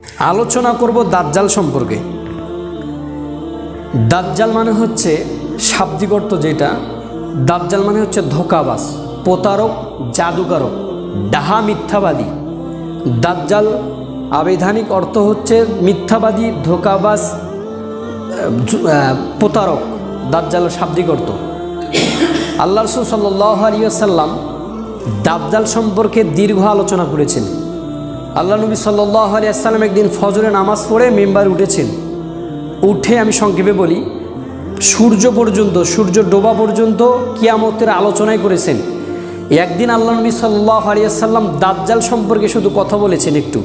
আলোচনা করব দাজ্জাল সম্পর্কে। দাজ্জাল মানে হচ্ছে শাব্দিক অর্থ যেটা, দাজ্জাল মানে হচ্ছে ধোকাবাস প্রতারক, জাদুকারক, ডাহা মিথ্যাবাদী। দাজ্জাল আবিধানিক অর্থ হচ্ছে মিথ্যাবাদী ধোকাবাস প্রতারক দাজ্জালের শাব্দিক অর্থ। আল্লাহ রসুল সাল্লাহ আলিয়াল্লাম দাজ্জাল সম্পর্কে দীর্ঘ আলোচনা করেছেন। আল্লাহ নবী সাল্লাহ আলিয়াল্লাম একদিন ফজরে নামাজ পড়ে মেম্বার উঠেছেন। উঠে আমি সংক্ষেপে বলি, সূর্য পর্যন্ত, সূর্য ডোবা পর্যন্ত কিয়ামতের আলোচনায় করেছেন। একদিন আল্লাহ নবী সাল্লাহ আলিয়াল্লাম দাজ্জাল সম্পর্কে শুধু কথা বলেছেন একটু।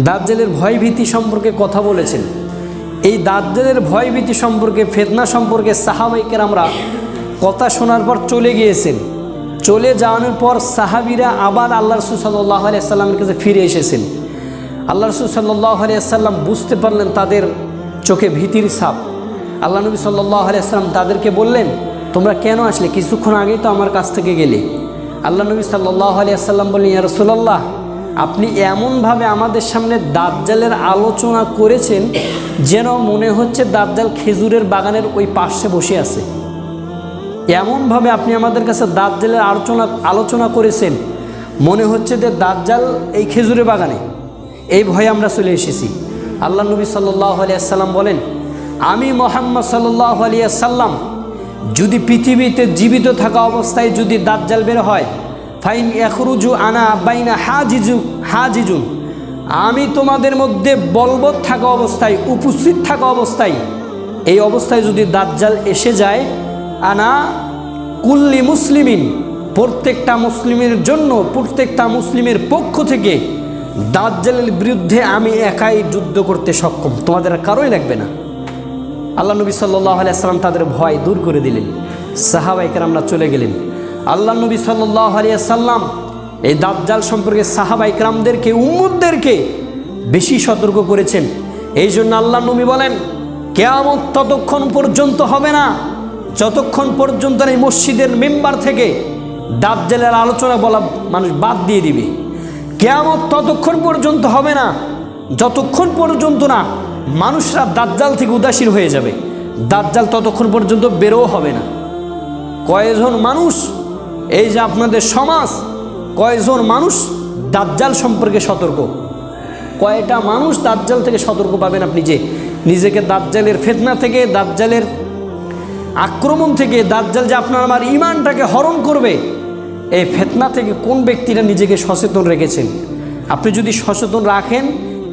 দাজ্জালের ভয়ভীতি সম্পর্কে কথা বলেছেন। এই দাজ্জালের ভয়ভীতি সম্পর্কে, ফেতনা সম্পর্কে সাহাবাইকের আমরা কথা শোনার পর চলে গিয়েছেন। চলে যাওয়ানোর পর সাহাবিরা আবার আল্লাহ রসুল সাল্লাহ আলিয়াল্লামের কাছে ফিরে এসেছেন। আল্লাহ রসুল সাল্লাহ আলিয়াল্লাম বুঝতে পারলেন তাদের চোখে ভীতির সাপ আল্লাহ নবী সাল্লাহ আলিয়াল্লাম তাদেরকে বললেন, তোমরা কেন আসলে? কিছুক্ষণ আগেই তো আমার কাছ থেকে গেলে। আল্লাহ নবী সাল্লাহ আলিয়াল্লাম বললেন, ইয়া রসুল্লাহ আপনি এমনভাবে আমাদের সামনে দাজ্জালের আলোচনা করেছেন যেন মনে হচ্ছে দাজ্জাল খেজুরের বাগানের ওই পাশে বসে আছে। এমনভাবে আপনি আমাদের কাছে দাজ্জালের আলোচনা আলোচনা করেছেন। মনে হচ্ছে যে দাজ্জাল এই খেজুরের বাগানে। এই ভয়ে আমরা চলে এসেছি। আল্লাহ নবী সাল্লাহ আলিয়াল্লাম বলেন, আমি মোহাম্মদ সাল্লাহ আলিয়াল্লাম যদি পৃথিবীতে জীবিত থাকা অবস্থায় যদি দাজ্জাল বের হয়, ফাইন এখরুজু আনা বাইনা হাজিজু হাজিজুন। আমি তোমাদের মধ্যে বলবৎ থাকা অবস্থায়, উপস্থিত থাকা অবস্থায়, এই অবস্থায় যদি দাজ্জাল এসে যায় আনা কুল্লি মুসলিমিন, প্রত্যেকটা মুসলিমের জন্য, প্রত্যেকটা মুসলিমের পক্ষ থেকে দাজ্জালের বিরুদ্ধে আমি একাই যুদ্ধ করতে সক্ষম। তোমাদের কারোই লাগবে না। আল্লাহ নবী সাল্লাহ আলিয়াল্লাম তাদের ভয় দূর করে দিলেন। সাহাবাইকার আমরা চলে গেলেন। আল্লাহ নবী সাল্লাহ আলিয়াল্লাম এই দাজ্জাল সম্পর্কে সাহাবাইকরামদেরকে উম্মুদদেরকে বেশি সতর্ক করেছেন। এই জন্য আল্লাহ নবী বলেন, কেয়ামত ততক্ষণ পর্যন্ত হবে না। যতক্ষণ পর্যন্ত এই মসজিদের মেম্বার থেকে দাজ্জালের আলোচনা বলা মানুষ বাদ দিয়ে দিবে। কেয়ামত ততক্ষণ পর্যন্ত হবে না, যতক্ষণ পর্যন্ত না মানুষরা দাজ্জাল থেকে উদাসীন হয়ে যাবে। দাজ্জাল ততক্ষণ পর্যন্ত বেরোও হবে না। কয়জন মানুষ, এই যে আপনাদের সমাজ, কয়জন মানুষ দাজ্জাল সম্পর্কে সতর্ক? কয়টা মানুষ দাজ্জাল থেকে সতর্ক পাবেন আপনি যে নিজেকে দাজ্জালের ফেতনা থেকে, দাজ্জালের আক্রমণ থেকে দাজ্জাল যে আপনার আমার ইমানটাকে হরণ করবে, এই ফেতনা থেকে কোন ব্যক্তিরা নিজেকে সচেতন রেখেছেন? আপনি যদি সচেতন রাখেন,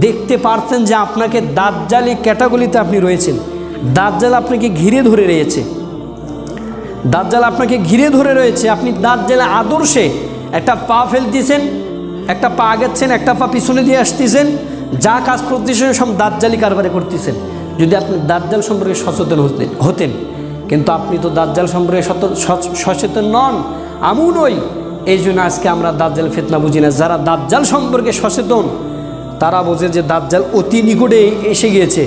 দেখতে পারতেন যে আপনাকে দাজ্জালি ক্যাটাগরিতে আপনি রয়েছেন। দাজ্জাল আপনাকে ঘিরে ধরে রয়েছে। দাজ্জাল আপনাকে ঘিরে ধরে রয়েছে। আপনি দাজ্জালে আদর্শে একটা পা ফেলতেছেন, একটা পা আগাচ্ছেন, একটা পা পিছনে দিয়ে আসতেছেন, যা কাজ করতেছেন সব দাজ্জালি কারবারে করতেছেন। যদি আপনি দাজ্জাল সম্পর্কে সচেতন হতেন হতেন। কিন্তু আপনি তো দাজ্জাল সম্পর্কে সচেতন নন। আমিও নই এই জন্য আজকে আমরা দাজ্জাল ফেতনা বুঝি না। যারা দাজ্জাল সম্পর্কে সচেতন, তারা বোঝে যে দাজ্জাল অতি নিকটে এসে গিয়েছে।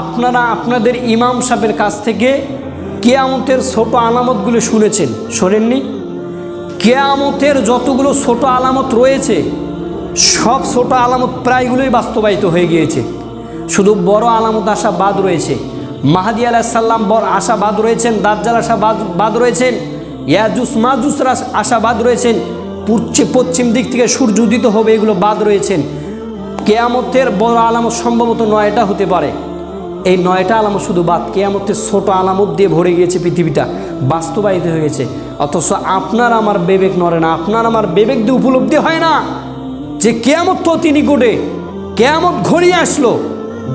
আপনারা আপনাদের ইমাম সাহেবের কাছ থেকে কেয়ামতের ছোট আলামতগুলো শুনেছেন। শোনেননি? কেয়ামতের যতগুলো ছোট আলামত রয়েছে, সব ছোট আলামত প্রায়গুলোই বাস্তবায়িত হয়ে গিয়েছে। শুধু বড় আলামত আশা বাদ রয়েছে। মাহাদি আলাহিসাল্লাম বড় আশা বাদ রয়েছেন, দাজ্জাল আশাবাদ, বাদ রয়েছেন, ইয়াজুস মাজুসরা আশাবাদ রয়েছেন পশ্চিম দিক থেকে সূর্য উদিত হবে এগুলো বাদ রয়েছেন। কেয়ামতের বড় আলামত সম্ভবত নয়টা হতে পারে। এই নয়টা আলামত শুধু বাদ, কেয়ামতের ছোট আলামত দিয়ে ভরে গিয়েছে পৃথিবীটা, বাস্তবায়িত হয়ে গেছে। অথচ আপনার আমার বিবেক নড়ে না, আপনার আমার বিবেক দিয়ে উপলব্ধি হয় না যে কেয়ামত তো তিনি গোটে কেয়ামত ঘড়িয়ে আসলো,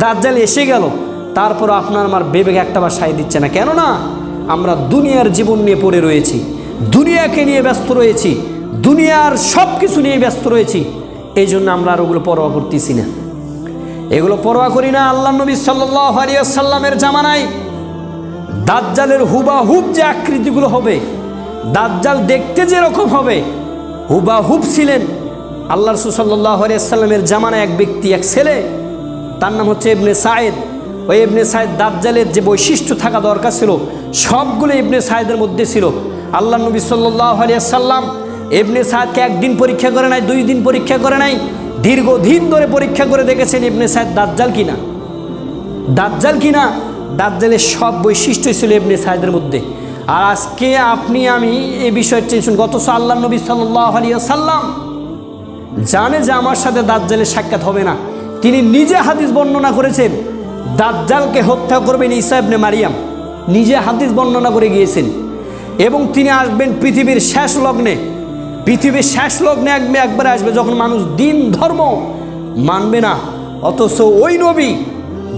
দাজ্জাল এসে গেল। তারপর আপনার আমার বিবেক একটাবার সাই দিচ্ছে না। কেননা আমরা দুনিয়ার জীবন নিয়ে পড়ে রয়েছি, দুনিয়াকে নিয়ে ব্যস্ত রয়েছি, দুনিয়ার সব কিছু নিয়ে ব্যস্ত রয়েছি এই জন্য আমরা আর ওগুলো পরোয়া করতেছি না। এগুলো পরোয়া করি না আল্লাহ নবী সাল্লামের জামানায়। দাজ্জালের হুবা হুব যে আকৃতিগুলো হবে, দাজ্জাল দেখতে যেরকম হবে হুবা হুব ছিলেন আল্লাহ রসুল সাল্লাহ সাল্লামের জামানায় এক ব্যক্তি, এক ছেলে, তার নাম হচ্ছে ইবনে সায়েদ ওই ইবনে সায়েদ দাজ্জালের যে বৈশিষ্ট্য থাকা দরকার ছিল, সবগুলো ইবনে সায়েদের মধ্যে ছিল। আল্লাহ নবী সাল্লাহ সাল্লাম ইবনে সায়েদকে একদিন পরীক্ষা করে নাই, দুই দিন পরীক্ষা করে নাই, দীর্ঘদিন ধরে পরীক্ষা করে দেখেছেন ইবনে সাইদ দাজ্জাল কিনা। দাজ্জাল কিনা? দাজ্জালের সব বৈশিষ্ট্য ছিল ইবনে সাইদের মধ্যে। আর আজকে আপনি, আমি এই বিষয়ের টেনশন গত আল্লাহ নবী সাল্লাহ আলিয়া সাল্লাম জানে যে আমার সাথে দাজ্জালের সাক্ষাৎ হবে না। তিনি নিজে হাদিস বর্ণনা করেছেন দাজ্জালকে হত্যা করবেন ঈসা ইবনে মারিয়াম। নিজে হাদিস বর্ণনা করে গিয়েছেন। এবং তিনি আসবেন পৃথিবীর শেষ লগ্নে। পৃথিবীর শেষ লগ্নে একবে একবারে আসবে যখন মানুষ দিন ধর্ম মানবে না। অথচ ওই নবী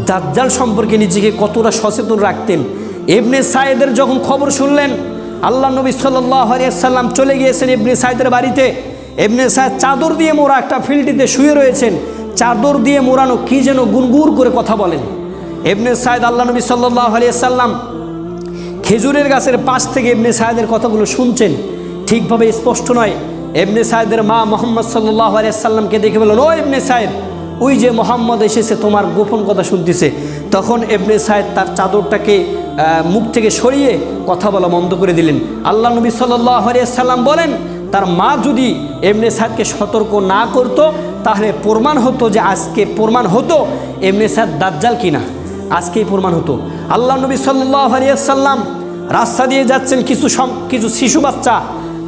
দাজ্জাল সম্পর্কে নিজেকে কতটা সচেতন রাখতেন। এবনে সাইদের যখন খবর শুনলেন, আল্লাহ নবী সাল্লাম চলে গিয়েছেন এবনে সাইদের বাড়িতে। এমনি সাহেব চাদর দিয়ে মোড়া একটা ফিল্ডিতে শুয়ে রয়েছেন। চাদর দিয়ে মোড়ানো কি যেন গুনগুর করে কথা বলেন। এমনি সাহেদ আল্লাহ নবী সাল্লাহ আলিয়াল্লাম খেজুরের গাছের পাশ থেকে এমনি সাহেদের কথাগুলো শুনছেন। ঠিকভাবে স্পষ্ট নয়। এমনি সাহেদের মা মোহাম্মদ সাল্লাহ আলিয়াল্লামকে দেখে বললেন, ও এমনি সাহেদ ওই যে মোহাম্মদ এসেছে, তোমার গোপন কথা শুনতেছে। তখন এবনে সাহেদ তার চাদরটাকে মুখ থেকে সরিয়ে কথা বলা বন্ধ করে দিলেন। আল্লাহ নবী সাল্লাহ আলিয়াল্লাম বলেন, তার মা যদি এমনি সাহেবকে সতর্ক না করতো, তাহলে প্রমাণ হতো যে আজকে প্রমাণ হতো এমনি সাহেব দাজ্জাল কিনা। আজকেই প্রমাণ হতো। আল্লাহ নবী সাল্লাহ রাস্তা দিয়ে যাচ্ছেন কিছু কিছু শিশু বাচ্চা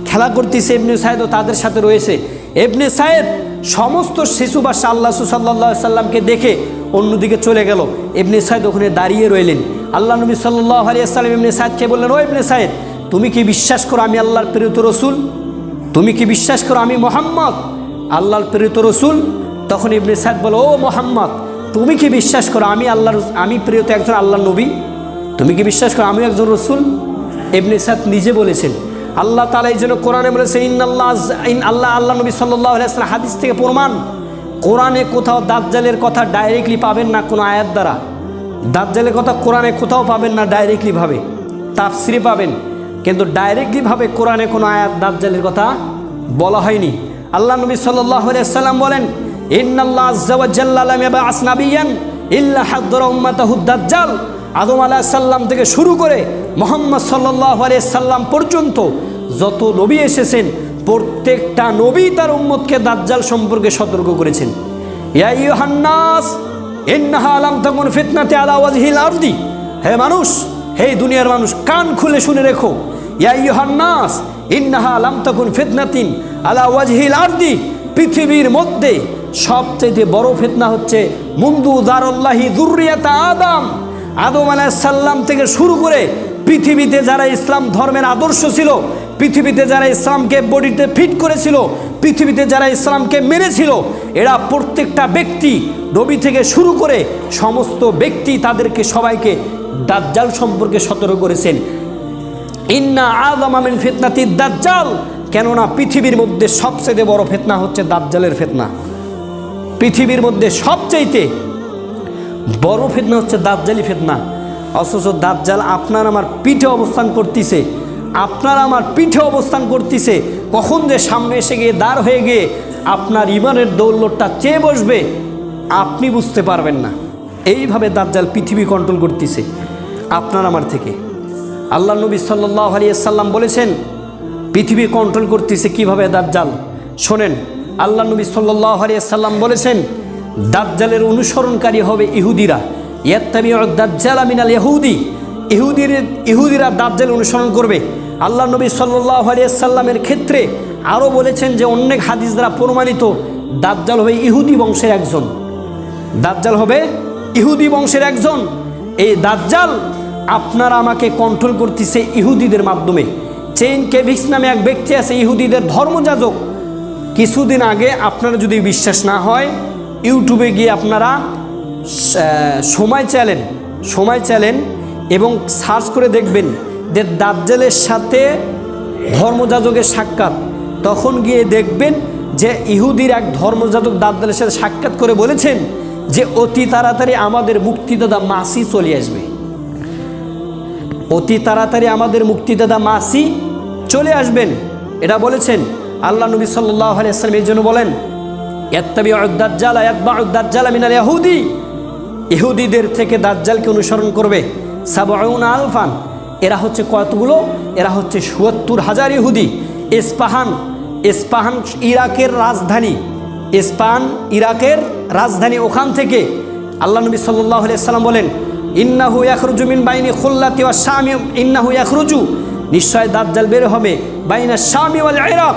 খেলা করতেছে এমনি সাহেদও তাদের সাথে রয়েছে। এবনে সাহেব সমস্ত শিশু বাচ্চা আল্লাহ সাল্লাহ সাল্লামকে দেখে অন্যদিকে চলে গেল। এমনি সাহেদ ওখানে দাঁড়িয়ে রইলেন। আল্লাহ নবী সাল্লাহ আলিয়াল্লাম এমনি সাহেদকে বললেন, ও এমনি সাহেদ তুমি কি বিশ্বাস করো আমি আল্লাহর প্রেরিত রসুল? তুমি কি বিশ্বাস করো আমি মোহাম্মদ? আল্লাহর প্রেরিত রসুল? তখন ইবনে সাদ বলো, ও মোহাম্মদ তুমি কি বিশ্বাস করো আমি আল্লাহর আমি প্রেরিত একজন আল্লাহ নবী? তুমি কি বিশ্বাস করো আমি একজন রসুল? এমনি সাদ নিজে বলেছেন, আল্লাহ তালা এই জন্য কোরআনে বলেছে ইন আল্লাহ ইন আল্লাহ আল্লাহ নবী সাল্লাহ হাদিস থেকে প্রমাণ। কোরআনে কোথাও দাজ্জালের কথা ডাইরেক্টলি পাবেন না কোনো আয়াত দ্বারা। দাজ্জালের কথা কোরআনে কোথাও পাবেন না ডাইরেক্টলিভাবে তাফসিরে পাবেন। কিন্তু ডাইরেক্টলিভাবে কোরআনে কোনো আয়াত, দাজ্জালের কথা বলা হয়নি। আল্লাহ নবী সাল্লাহ সাল্লাম বলেন আলাহ থেকে শুরু করে মোহাম্মদ সাল্লাম পর্যন্ত যত নবী এসেছেন, প্রত্যেকটা নবী তার উম্মতকে দাজ্জাল সম্পর্কে সতর্ক করেছেন। হে মানুষ, হে দুনিয়ার মানুষ, কান খুলে শুনে রেখো। ইয়া ইউহান্নাস ইন্নাহা আলাম তখন ফিতনাতিন আলা ওয়াজহিল আরদি। পৃথিবীর মধ্যে সবচেয়ে বড় ফিতনা হচ্ছে মুন্দু দারুল্লাহি দুর্রিয়াতা আদম। আদম আলাইহিস থেকে শুরু করে পৃথিবীতে যারা ইসলাম ধর্মের আদর্শ ছিল, পৃথিবীতে যারা ইসলামকে বডিতে ফিট করেছিল, পৃথিবীতে যারা ইসলামকে মেনেছিল এরা প্রত্যেকটা ব্যক্তি নবী থেকে শুরু করে সমস্ত ব্যক্তি তাদেরকে সবাইকে দাজ্জাল সম্পর্কে সতর্ক করেছেন। ইন্না আদম আমিন ফিতনাতি দাজ্জাল। কেননা পৃথিবীর মধ্যে সবচেয়ে বড় ফেতনা হচ্ছে দাজ্জালের ফেতনা। পৃথিবীর মধ্যে সবচাইতে বড় ফেদনা হচ্ছে দাজ্জালি ফেতনা। অথচ দাজ্জাল আপনার আমার পিঠে অবস্থান করতেছে। আপনার আমার পিঠে অবস্থান করতেছে। কখন যে সামনে এসে গিয়ে দাঁড় হয়ে গিয়ে আপনার ইমানের দৌলতটা চেয়ে বসবে, আপনি বুঝতে পারবেন না। এইভাবে দাজ্জাল পৃথিবী কন্ট্রোল করতেছে আপনার আমার থেকে। আল্লাহ নবী সাল্লাহ আলিয়াল্লাম বলেছেন, পৃথিবী কন্ট্রোল করতেছে কীভাবে দাজ্জাল? শোনেন আল্লাহ নবী আলিয়াল্লাম বলেছেন, দাজ্জালের অনুসরণকারী হবে ইহুদিরা। ইয়াত্তাবি দাজ্জাল ইহুদি। ইহুদির, ইহুদিরা দাজ্জাল অনুসরণ করবে। আল্লাহ নবী সাল্লাহ ক্ষেত্রে আরও বলেছেন যে, অনেক হাদিস দ্বারা প্রমাণিত, দাজ্জাল হবে ইহুদি বংশের একজন। দাজ্জাল হবে ইহুদি বংশের একজন। এই দাজ্জাল আপনারা আমাকে কন্ট্রোল করতেছে ইহুদিদের মাধ্যমে। চেইন কেভিক্স নামে এক ব্যক্তি আছে, ইহুদিদের ধর্মযাজক। কিছুদিন আগে আপনারা যদি বিশ্বাস না হয় ইউটিউবে গিয়ে আপনারা সময় চ্যালেন সময় চ্যালেন এবং সার্চ করে দেখবেন যে দাজ্জালের সাথে ধর্মযাজকের সাক্ষাৎ। তখন গিয়ে দেখবেন যে ইহুদির এক ধর্মযাজক দাজ্জালের সাথে সাক্ষাৎ করে বলেছেন যে অতি তাড়াতাড়ি আমাদের মুক্তিদাদা মাসি চলে আসবে। অতি তাড়াতাড়ি আমাদের মুক্তিদাদা মাসি চলে আসবেন। এটা বলেছেন। আল্লাহ নবী সাল্লাহ আলিয়াল্লাম এই জন্য বলেন এত্তাবি দাজ্জাল ইয়াতবা দাজ্জাল মিনাল ইহুদি ইহুদিদের থেকে দাজ্জালকে অনুসরণ করবে সাবাউন আলফান। এরা হচ্ছে কতগুলো? এরা হচ্ছে সুয়াত্তর হাজার ইহুদি। ইস্পাহান ইস্পাহান ইরাকের রাজধানী। স্পান ইরাকের রাজধানী ওখান থেকে। আল্লাহ নবী সাল্লাহ সাল্লাম বলেন, ইন্নাহু ইয়াখরুজু মিন বাইনি খুল্লাতি ওয়া শামি ইন্নাহু ইয়াখরুজু। নিশ্চয় দাজ্জাল বের হবে। বাইনা শামি ওয়াল ইরাক।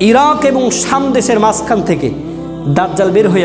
ইরাক এবং শাম দেশের মাঝখান থেকে দাজ্জাল বের হয়ে